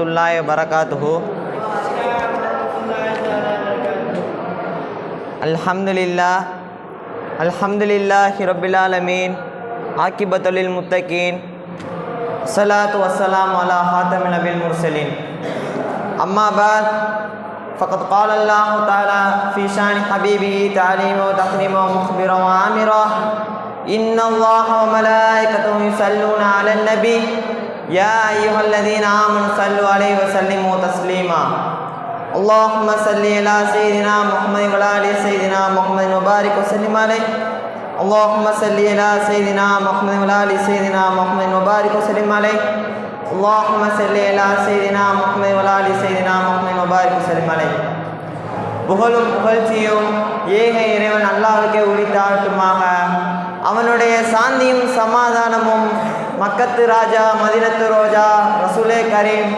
الله وبركاته الحمد لله الحمد لله رب العالمين عاقبة للمتقين صلاة والسلام على خاتم النبي المرسلين أما بعد فقد قال الله تعالى في شان حبيبه تعليم وتحريم ومخبرا وعامرا إن الله وملائكته يصلون على النبي يا أيها الذين آمنوا صلوا عليه وسلموا تسليما اللهم صل على سيدنا محمد وعلى آل سيدنا محمد وبارك وسلم عليه اللهم صل على سيدنا محمد وعلى آل سيدنا محمد وبارك وسلم عليه اللهم صل على سيدنا محمد وعلى آل سيدنا محمد وبارك وسلم عليه புகழும் புகழ்ச்சியும் ஏக இறைவன் அல்லாஹுக்கே உரித்தாட்டுமாக அவனுடைய சாந்தியும் சமாதானமும் மக்கத்து ராஜா மதினத்து ரோஜா ரசூலே கரீம்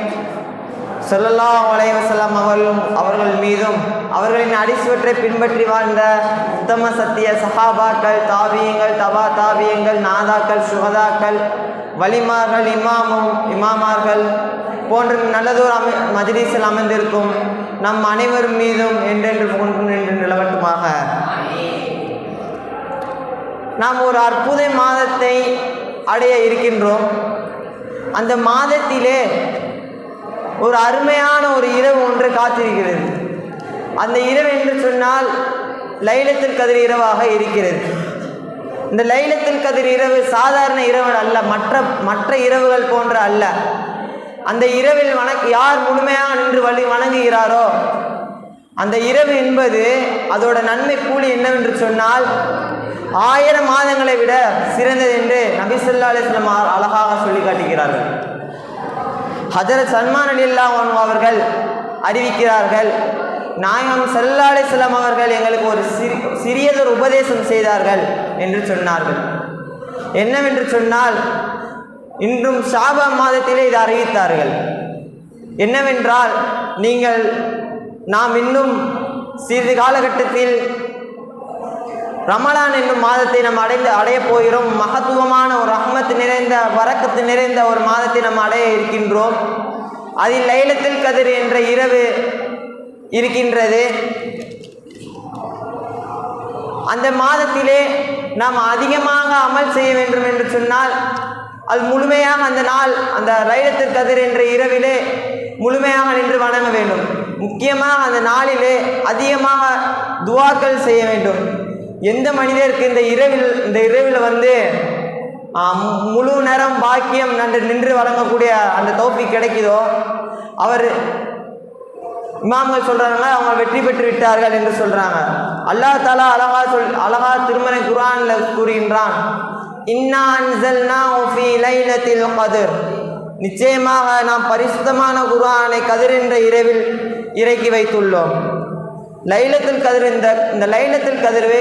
சொல்லல்லா வலைவசல்லாம் அவர்களும் அவர்கள் மீதும் அவர்களின் அடிசுவற்றை பின்பற்றி வாழ்ந்த உத்தம சத்திய சஹாபாக்கள் தாவியங்கள் தபா தாவியங்கள் நாதாக்கள் சுகதாக்கள் வலிமார்கள் இமாமும் இமாமார்கள் போன்ற நல்லதொரு அமை மஜ்லிஸில் அமர்ந்திருக்கும் நம் அனைவரும் மீதும் என்றென்று புகழ்ந்து நின்று நிலவட்டுமாக. நாம் ஒரு அற்புத மாதத்தை அடைய இருக்கின்றோம். அந்த மாதத்திலே ஒரு அருமையான ஒரு இரவு ஒன்று காத்திருக்கிறது. அந்த இரவு என்று சொன்னால் லைலத்தில் கதிர் இரவாக இருக்கிறது. இந்த லைலத்தில் கதிர் இரவு சாதாரண இரவு அல்ல மற்ற மற்ற இரவுகள் போன்ற அல்ல. அந்த இரவில் வணக் யார் முழுமையாக நின்று வழி வணங்குகிறாரோ அந்த இரவு என்பது அதோட நன்மை கூலி என்னவென்று சொன்னால் ஆயிரம் மாதங்களை விட சிறந்தது என்று நபிசுல்லா அலிஸ்லம் அழகாக சொல்லி காட்டுகிறார்கள் ஹஜரத் சல்மான் அலில்லா அவர்கள் அறிவிக்கிறார்கள் நாயகம் சல்லா அலிஸ்லாம் அவர்கள் எங்களுக்கு ஒரு சிறி சிறியதொரு உபதேசம் செய்தார்கள் என்று சொன்னார்கள். என்னவென்று சொன்னால் இன்றும் ஷாபா மாதத்திலே இதை அறிவித்தார்கள். என்னவென்றால் நீங்கள் நாம் இன்னும் சிறிது காலகட்டத்தில் ரமலான் என்னும் மாதத்தை நாம் அடைந்து அடைய போகிறோம். மகத்துவமான ஒரு ரஹ்மத்து நிறைந்த வரக்கத்து நிறைந்த ஒரு மாதத்தை நம்ம அடைய இருக்கின்றோம். அதில் லைலத்தில் கதிர் என்ற இரவு இருக்கின்றது. அந்த மாதத்திலே நாம் அதிகமாக அமல் செய்ய வேண்டும் என்று சொன்னால் அது முழுமையாக அந்த நாள் அந்த லைலத்தில் கதிர் என்ற இரவிலே முழுமையாக நின்று வணங்க வேண்டும். முக்கியமாக அந்த நாளிலே அதிகமாக துவாக்கள் செய்ய வேண்டும். எந்த மனிதருக்கு இந்த இரவில் இந்த இரவில் வந்து முழு நேரம் பாக்கியம் நன்று நின்று வழங்கக்கூடிய அந்த தோப்பி கிடைக்குதோ அவர் இமாம்கள் சொல்கிறாங்க அவங்க வெற்றி பெற்று விட்டார்கள் என்று சொல்கிறாங்க அல்லா தாலா அழகா சொல் அழகா திருமலை குரானில் கூறுகின்றான். கதிர். நிச்சயமாக நாம் பரிசுத்தமான குரானை கதிர் என்ற இரவில் இறக்கி வைத்துள்ளோம். லைலத்தில் கதிர் இந்த இந்த லைலத்தில் கதிர்வு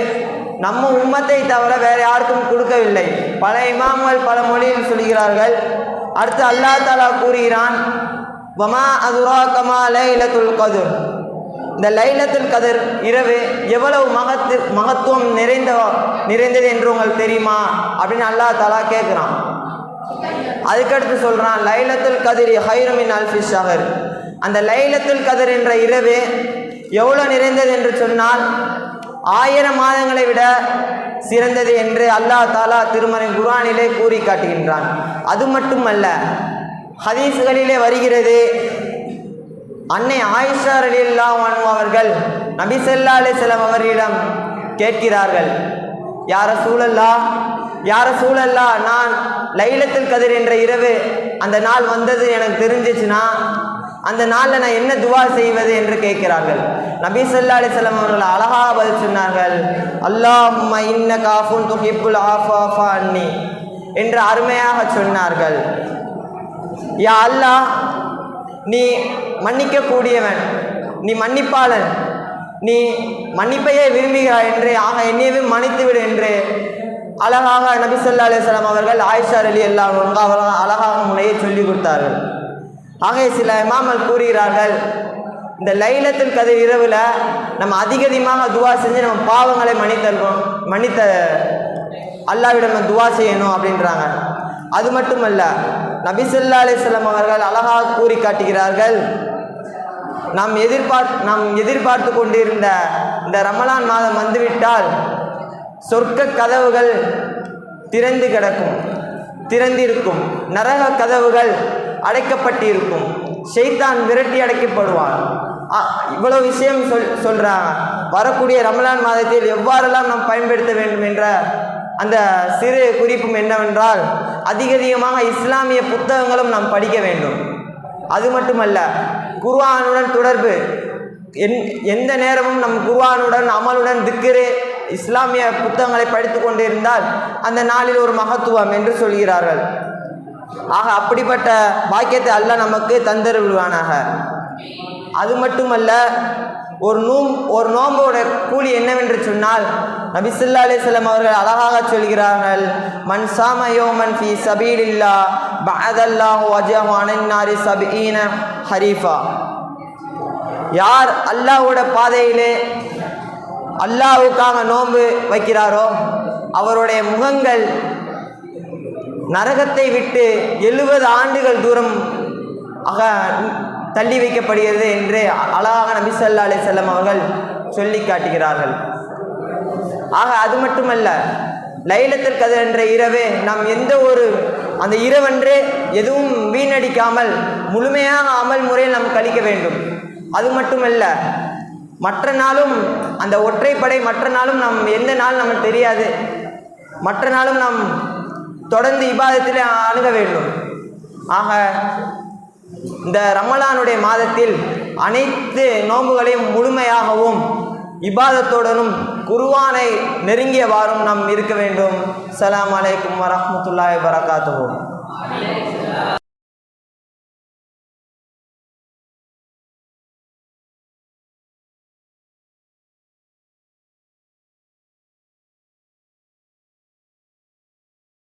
நம்ம உம்மத்தை தவிர வேறு யாருக்கும் கொடுக்கவில்லை. பல இமாம்கள் பல மொழியில் சொல்கிறார்கள். அடுத்து அல்லா தாலா கூறுகிறான் வமா அதுரா கமா லைலத்துல் கதிர். இந்த லைலத்துல் கதிர் இரவு எவ்வளவு மகத்து மகத்துவம் நிறைந்த நிறைந்தது என்று உங்களுக்கு தெரியுமா? அப்படின்னு அல்லா தாலா கேட்குறான். அதுக்கடுத்து சொல்கிறான் லைலத்துல் கதிர் ஹைரமின் அல்ஃபி ஷஹர். அந்த லைலத்துல் கதிர் என்ற இரவு எவ்வளோ நிறைந்தது என்று சொன்னால் ஆயிரம் மாதங்களை விட சிறந்தது என்று அல்லாஹ் தாலா திருமலை குரானிலே கூறி காட்டுகின்றான் அது மட்டுமல்ல ஹதீஸ்களிலே வருகிறது அன்னை ஆயிஷா அலில்லா அவர்கள் நபிசல்லா அலிசல்லாம் அவர்களிடம் கேட்கிறார்கள் யார சூழல்லா யார சூழல்லா நான் லைலத்தில் கதிர் என்ற இரவு அந்த நாள் வந்தது எனக்கு தெரிஞ்சிச்சுன்னா அந்த நாளில் நான் என்ன துவா செய்வது என்று கேட்கிறார்கள். நபி சொல்லா அலிசல்லாம் அவர்கள் அழகாக பதில் சொன்னார்கள். அல்லாஹ் இன்ன காஃபுன் துஹிப்புல் ஆஃபா அன்னி என்று அருமையாக சொன்னார்கள். யா அல்லாஹ் நீ மன்னிக்கக்கூடியவன் நீ மன்னிப்பாளன் நீ மன்னிப்பையே விரும்புகிறாய் என்று ஆக என்னையவே மன்னித்துவிடு என்று அழகாக நபி சொல்லா அலிஸ்லாம் அவர்கள் ஆயிஷா அலி எல்லாம் அவர்கள் அழகாக முறையை சொல்லிக் கொடுத்தார்கள். ஆக சில இமாமல் கூறுகிறார்கள் இந்த லைலத்தில் கதிர் இரவில் நம்ம அதிக அதிகமாக துவா செஞ்சு நம்ம பாவங்களை மன்னித்தல்வோம் மன்னித்த அல்லாவிடம் நம்ம துவா செய்யணும் அப்படின்றாங்க. அது மட்டுமல்ல நபிசல்லா அலிஸ்லாம் அவர்கள் அழகாக கூறி காட்டுகிறார்கள் நாம் எதிர்பார்த் நாம் எதிர்பார்த்து கொண்டிருந்த இந்த ரமலான் மாதம் வந்துவிட்டால் சொர்க்க கதவுகள் திறந்து கிடக்கும் திறந்திருக்கும். நரக கதவுகள் அடைக்கப்பட்டிருக்கும். ஷைத்தான் விரட்டி அடைக்கப்படுவான். இவ்வளோ இவ்வளவு விஷயம் சொல் சொல்கிறாங்க வரக்கூடிய ரமலான் மாதத்தில் எவ்வாறெல்லாம் நாம் பயன்படுத்த வேண்டும் என்ற அந்த சிறு குறிப்பும் என்னவென்றால் அதிக அதிகமாக இஸ்லாமிய புத்தகங்களும் நாம் படிக்க வேண்டும். அது மட்டுமல்ல குர்வானுடன் தொடர்பு. என் எந்த நேரமும் நம் குர்வானுடன் அமலுடன் திக்கிரு இஸ்லாமிய புத்தகங்களை படித்து கொண்டிருந்தால் அந்த நாளில் ஒரு மகத்துவம் என்று சொல்கிறார்கள். ஆக அப்படிப்பட்ட பாக்கியத்தை அல்லாஹ் நமக்கு தந்தரு அது மட்டுமல்ல ஒரு நூம் ஒரு நோம்போட கூலி என்னவென்று சொன்னால் நபிசுல்லா அலிஸ்லாம் அவர்கள் அழகாக சொல்கிறார்கள் மன் சாம யோமன் ஃபி சபீலில்லா பஅதல்லாஹு வஜஹு அனன்னாரி சபீன ஹரீஃபா. யார் அல்லாஹ்வோட பாதையிலே அல்லாஹ்வுக்காக நோன்பு வைக்கிறாரோ அவருடைய முகங்கள் நரகத்தை விட்டு எழுபது ஆண்டுகள் தூரம் ஆக தள்ளி வைக்கப்படுகிறது என்று அழகாக நபி ஸல்லல்லாஹு அலைஹி அவர்கள் சொல்லி காட்டுகிறார்கள். ஆக அது மட்டுமல்ல லைலத்தில் கதிர் என்ற இரவே நாம் எந்த ஒரு அந்த இரவன்றே எதுவும் வீணடிக்காமல் முழுமையாக அமல் முறையில் நாம் கழிக்க வேண்டும். அது மட்டுமல்ல மற்ற நாளும் அந்த ஒற்றைப்படை மற்ற நாளும் நாம் எந்த நாள் நமக்கு தெரியாது. மற்ற நாளும் நாம் தொடர்ந்து இபாதத்திலே அணுக வேண்டும். ஆக இந்த ரமலானுடைய மாதத்தில் அனைத்து நோன்புகளையும் முழுமையாகவும் இபாதத்துடனும் குருவானை நெருங்கியவாறும் நாம் இருக்க வேண்டும். சலாம் அலைக்கும் வரஹ்மத்துல்லாஹி வரகாத்துஹு